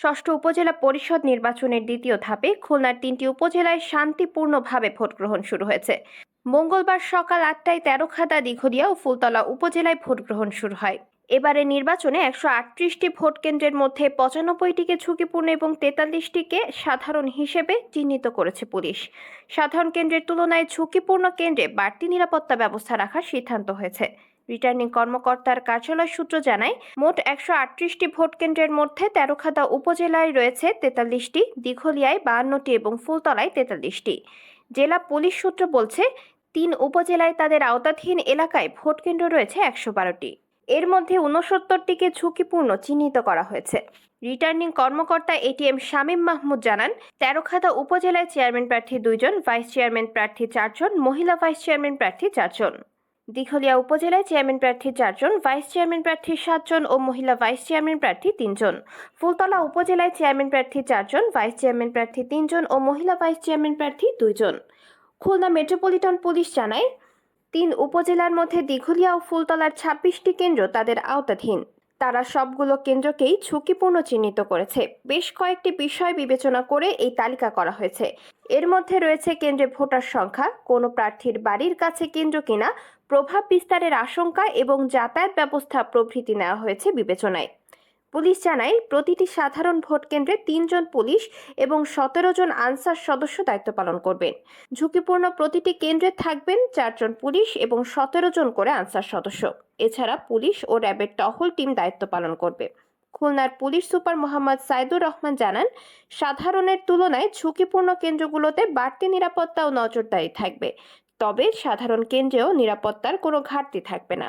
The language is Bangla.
ষষ্ঠ উপজেলা পরিষদ নির্বাচনের দ্বিতীয় ধাপে খুলনার তিনটি উপজেলায় শান্তিপূর্ণভাবে ভোট গ্রহণ শুরু হয়েছে। মঙ্গলবার সকাল আটটায় তেরোখাদা দিঘলিয়া ও ফুলতলা উপজেলায় ভোট গ্রহণ শুরু হয়। এবারে নির্বাচনে একশো আটত্রিশটি ভোট কেন্দ্রের মধ্যে পঁচানব্বইটিকে ঝুঁকিপূর্ণ এবং তেতাল্লিশটিকে সাধারণ হিসেবে চিহ্নিত করেছে পুলিশ। সাধারণ কেন্দ্রের তুলনায় ঝুঁকিপূর্ণ কেন্দ্রে বাড়তি নিরাপত্তা ব্যবস্থা রাখার সিদ্ধান্ত হয়েছে। রিটার্নিং কর্মকর্তার কার্যালয় সূত্র জানায়, মোট একশো আটত্রিশটি ভোট কেন্দ্রের মধ্যে তেরোখাদা উপজেলায় রয়েছে তেতাল্লিশটি, দীঘলিয়ায় বাহান্নটি এবং ফুলতলায় তেতাল্লিশটি। জেলা পুলিশ সূত্র বলছে, তিন উপজেলায় তাদের আওতাধীন এলাকায় ভোট কেন্দ্র রয়েছে একশো বারোটি। এর মধ্যে উনসত্তরটিকে ঝুঁকিপূর্ণ চিহ্নিত করা হয়েছে। রিটার্নিং কর্মকর্তা এটিএম শামীম মাহমুদ জানান, তেরোখাদা উপজেলায় চেয়ারম্যান প্রার্থী দুইজন, ভাইস চেয়ারম্যান প্রার্থী চারজন, মহিলা ভাইস চেয়ারম্যান প্রার্থী চারজন। দিঘলিয়া উপজেলায় চেয়ারম্যান প্রার্থী চারজন, ভাইস চেয়ারম্যান প্রার্থী সাতজন ও মহিলা ভাইস চেয়ারম্যান প্রার্থী তিনজন। ফুলতলা উপজেলায় চেয়ারম্যান প্রার্থী চারজন, ভাইস চেয়ারম্যান প্রার্থী তিনজন ও মহিলা ভাইস চেয়ারম্যান প্রার্থী দুইজন। খুলনা মেট্রোপলিটন পুলিশ জানায়, তিন উপজেলার মধ্যে দিঘলিয়া ও ফুলতলার ছাব্বিশটি কেন্দ্র তাদের আওতাধীন। তারা সবগুলো কেন্দ্রকেই ঝুঁকিপূর্ণ চিহ্নিত করেছে। বেশ কয়েকটি বিষয় বিবেচনা করে এই তালিকা করা হয়েছে। এর মধ্যে রয়েছে কেন্দ্রে ভোটার সংখ্যা, কোনো প্রার্থীর বাড়ির কাছে কেন্দ্র কিনা, প্রভাব বিস্তারের আশঙ্কা এবং যাতায়াত ব্যবস্থা প্রভৃতি নেওয়া হয়েছে বিবেচনায়। পুলিশ জানায়, প্রতিটি সাধারণ ভোট কেন্দ্রে তিনজন পুলিশ এবং সতেরো জন আনসার সদস্য দায়িত্ব পালন করবেন। ঝুঁকিপূর্ণ প্রতিটি কেন্দ্রে থাকবেন চারজন পুলিশ এবং সতেরো জন করে আনসার সদস্য। এছাড়া পুলিশ ও র্যাবের টহল টিম দায়িত্ব পালন করবে। খুলনার পুলিশ সুপার মোহাম্মদ সাইদুর রহমান জানান, সাধারণের তুলনায় ঝুঁকিপূর্ণ কেন্দ্রগুলোতে বাড়তি নিরাপত্তা ও নজরদারি থাকবে। তবে সাধারণ কেন্দ্রেও নিরাপত্তার কোনো ঘাটতি থাকবে না।